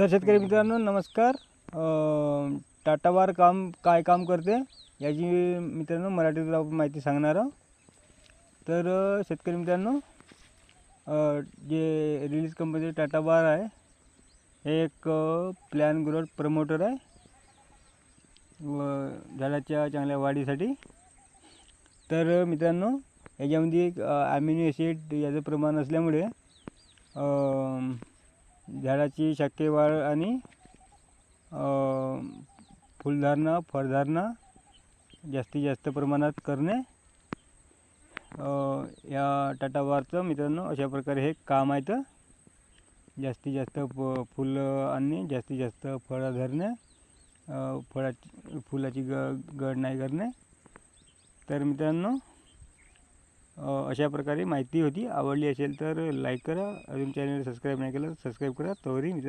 तर शेतकरी मित्रांनो नमस्कार. टाटा टाटावार काम काय काम करते याची मित्रांनो मराठीत आपण माहिती सांगणार आहोत. तर शेतकरी मित्रांनो जे रिलीज कंपनीचे टाटा बार आहे हे एक प्लॅन ग्रोथ प्रमोटर आहे. व झाडाच्या चांगल्या वाढीसाठी. तर मित्रांनो याच्यामध्ये एक ॲमिनो ॲसिड याचं प्रमाण असल्यामुळे झाडाची शाखे आणि फुलधारणा फळधारणा जास्तीत जास्त प्रमाणात करणे या टाटावारचं मित्रांनो अशा प्रकारे हे काम आहे तर. जास्तीत जास्त प फुलं आणणे जास्तीत जास्त फळं धरणे फळाची फुलाची ग गड नाही करणे. तर मित्रांनो अशा प्रकारे माहिती होती. आवडली असेल तर लाईक करा. अजून चॅनल सबस्क्राईब नाही केलं सबस्क्राईब करा. तोवरी